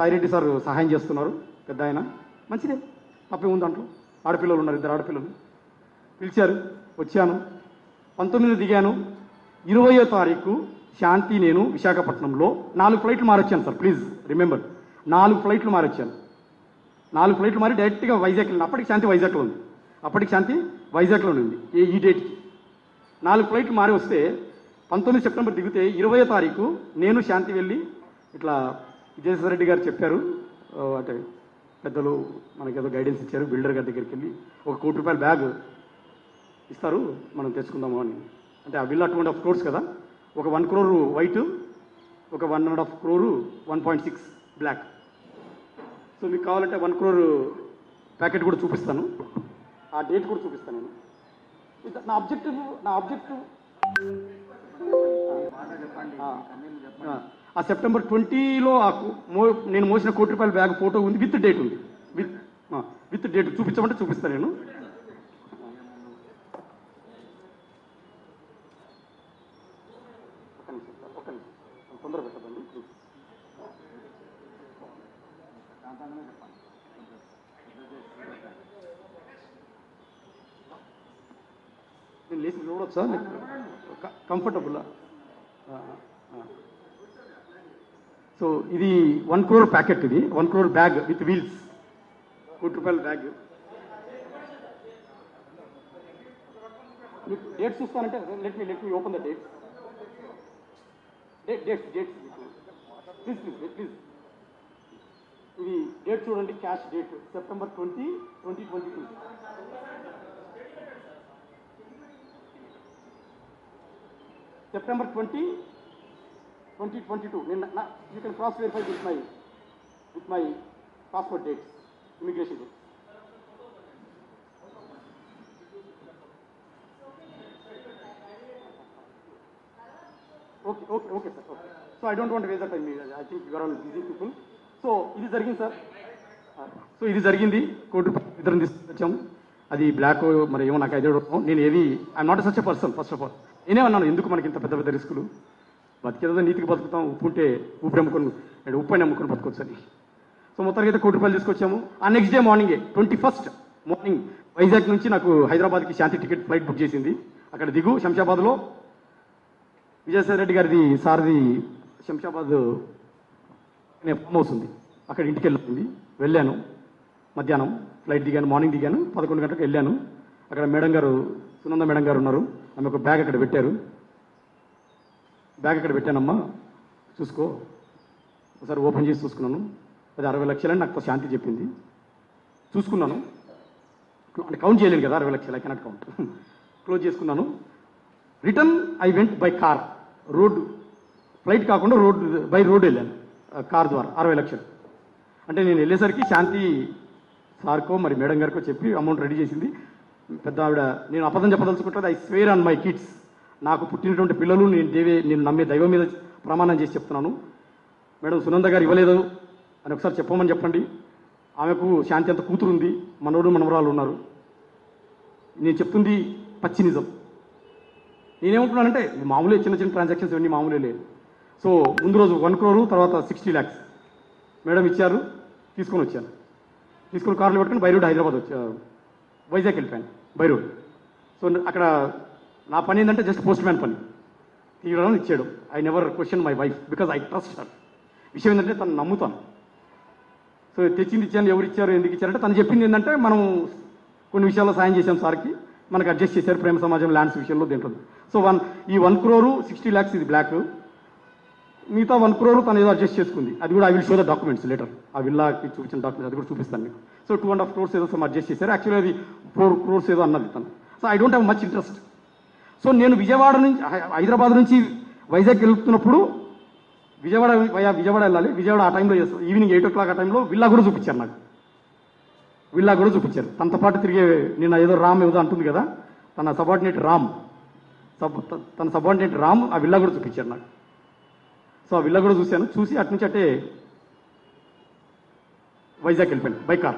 Sai Reddy sir సహాయం చేస్తున్నారు పెద్ద ఆయన. మంచిదే. తప్పే ఉంది దాంట్లో ఆడపిల్లలు ఉన్నారు ఇద్దరు ఆడపిల్లలు. పిలిచారు వచ్చాను. పంతొమ్మిది దిగాను. ఇరవయో తారీఖు శాంతి నేను విశాఖపట్నంలో. నాలుగు ఫ్లైట్లు మారొచ్చాను సార్ ప్లీజ్ రిమెంబర్. నాలుగు ఫ్లైట్లు మారొచ్చాను. నాలుగు ఫ్లైట్లు మారి డైరెక్ట్గా వైజాగ్ వెళ్ళిన అప్పటికి శాంతి వైజాగ్లో ఉంది. అప్పటికి శాంతి వైజాగ్లో ఉంది ఏ ఈ డేట్కి. నాలుగు ఫ్లైట్లు మారి వస్తే పంతొమ్మిది సెప్టెంబర్ దిగితే ఇరవయో తారీఖు నేను శాంతి వెళ్ళి ఇట్లా విజయసాయి రెడ్డి గారు చెప్పారు. అంటే పెద్దలు మనకి ఏదో గైడెన్స్ ఇచ్చారు బిల్డర్ గారి దగ్గరికి వెళ్ళి ఒక కోటి రూపాయల బ్యాగ్ ఇస్తారు మనం తెచ్చుకుందాము అని. అంటే ఆ విల్లా టూ ఆఫ్ క్రోర్స్ కదా? ఒక వన్ క్రోరు వైట్ ఒక one and half crore one point six black so మీకు కావాలంటే వన్ క్రోర్ ప్యాకెట్ కూడా చూపిస్తాను. ఆ డేట్ కూడా చూపిస్తాను నేను. నా ఆబ్జెక్టివ్ నా ఆబ్జెక్టివ్ ఆ సెప్టెంబర్ ట్వంటీలో ఆ మో నేను మోసిన కోటి రూపాయల బ్యాగ్ ఫోటో ఉంది విత్ డేట్ ఉంది. విత్ విత్ డేట్ చూపించమంటే చూపిస్తాను నేను. నేను లేచి చూడొచ్చా కంఫర్టబుల్? సో ఇది వన్ క్రోర్ ప్యాకెట్ ఇది. One crore bag with wheels. కోటి రూపాయల బ్యాగ్. మీకు date చూస్తానంటే let me let me open the date date dates dates please please please ఇది డేట్ చూడండి cash date September twenty twenty twenty two September twenty twenty twenty two నా you can cross verify with my with my passport dates immigration dates okay okay okay sir okay so I don't want waste me I think you're all busy people so ఇది జరిగింది sir so uh, ఇది జరిగింది. Court ఇద్దరం తీసుకొచ్చాము అది black మరి ఏమో నాకు ఐడియా నేను ఏది I'm not such a person first of all నేనేమన్నాను ఎందుకు మనకి ఇంత పెద్ద పెద్ద రిస్కులు బతికేదో నీతికి బతుకుతాం ఉప్పు ఉంటే ఉప్పు అమ్ముకొని అండ్ ఉప్పు అని అమ్ముకొని బతుకోవచ్చు అని సో మొత్తానికి అయితే కోటి రూపాయలు తీసుకొచ్చాము. ఆ నెక్స్ట్ డే మార్నింగే ట్వంటీ ఫస్ట్ మార్నింగ్ వైజాగ్ నుంచి నాకు హైదరాబాద్కి శాంతి టికెట్ ఫ్లైట్ బుక్ చేసింది. అక్కడ దిగు శంషాబాద్లో. విజయసాయి రెడ్డి గారిది సార్ది శంషాబాద్ అనే ఫామ్ హౌస్ ఉంది. అక్కడ ఇంటికి వెళ్ళింది వెళ్ళాను. మధ్యాహ్నం ఫ్లైట్ దిగాను మార్నింగ్ దిగాను. పదకొండు గంటలకు వెళ్ళాను. అక్కడ మేడం గారు సునంద మేడం గారు ఉన్నారు. ఆమె ఒక బ్యాగ్ అక్కడ పెట్టారు. బ్యాగ్ అక్కడ పెట్టానమ్మా. చూసుకో. ఒకసారి ఓపెన్ చేసి చూసుకున్నాను. అది అరవై లక్షలని నాకు శాంతి చెప్పింది. చూసుకున్నాను. అంటే కౌంట్ చేయలేను కదా అరవై లక్షలు. ఐ కెనాట్ కౌంట్ క్లోజ్ చేసుకున్నాను. Return I went by car road flight కాకుండా రోడ్ బై రోడ్ వెళ్ళాను. కార్ ద్వారా అరవై లక్షలు. అంటే నేను వెళ్ళేసరికి శాంతి సార్కో మరి మేడం గారికో చెప్పి అమౌంట్ రెడీ చేసింది. పెద్ద ఆవిడ నేను అబద్ధం చెప్పదలుచుకుంటే I swear on my kids నాకు పుట్టినటువంటి పిల్లలు నేను దేవే నేను నమ్మే దైవం మీద ప్రమాణం చేసి చెప్తున్నాను. మేడం సునంద గారు ఇవ్వలేదు. అని ఒకసారి చెప్పమని చెప్పండి. ఆమెకు శాంతి అంత కూతురు ఉంది మనవడు మనవరాలు ఉన్నారు. నేను చెప్తుంది పచ్చి నిజం. నేనేమంటున్నానంటే మామూలే చిన్న చిన్న ట్రాన్సాక్షన్స్ ఇవన్నీ మామూలే లేదు సో ముందు రోజు వన్ క్రోరు తర్వాత సిక్స్టీ ల్యాక్స్ మేడం ఇచ్చారు. తీసుకొని వచ్చాను. తీసుకొని కార్లు పెట్టుకుని బైరోడ్ హైదరాబాద్ వచ్చా వైజాగ్ వెళ్ళిపోయాను. బైరోడ్. సో అక్కడ నా పని ఏంటంటే జస్ట్ పోస్ట్ మ్యాన్ పని. తీయడం ఇచ్చాడు I never question my wife because I trust her విషయం ఏంటంటే తను నమ్ముతాను. సో తెచ్చింది ఇచ్చాను ఎవరు ఇచ్చారు ఎందుకు ఇచ్చారంటే తను చెప్పింది ఏంటంటే మనం కొన్ని విషయాల్లో సాయం చేశాం సార్కి. మనకు అడ్జస్ట్ చేశారు ప్రేమ సమాజం ల్యాండ్స్ విషయంలో దీంట్లో సో వన్ ఈ వన్ క్రోరు సిక్స్టీ ల్యాక్స్ ఇది బ్లాక్ మిగతా వన్ క్రోర్ తను ఏదో అడ్జస్ట్ చేసుకుంది. అది కూడా I will show the documents letter ఆ విల్లాకి చూపించిన డాక్యుమెంట్స్ అది కూడా చూపిస్తాను మీకు. So two and half crores ఏదో సమ్ అడ్జస్ట్ చేశారు. యాక్చువల్లీ అది ఫోర్ క్రోర్స్ ఏదో అన్నది తను. So I don't have much interest so నేను విజయవాడ నుంచి హై- హైదరాబాద్ నుంచి వైజాగ్ వెళ్తున్నప్పుడు విజయవాడ విజయవాడ వెళ్ళాలి. విజయవాడ ఆ టైంలో చేస్తాను ఈవినింగ్ ఎయిట్ ఓ క్లాక్ ఆ టైంలో విల్లా కూడా చూపించారు నాకు. విల్లా కూడా చూపించారు. తనతో పాటు తిరిగే నిన్న ఏదో రామ్ ఏదో అంటుంది కదా తన సబార్డినేట్ రామ్. సబ్ తన సబార్డినేట్ రామ్ ఆ విల్లా కూడా చూపించారు నాకు. సో ఆ విల్లా కూడా చూశాను. చూసి అటు నుంచి అట్టే వైజాగ్ వెళ్ళిపోయాను. By car.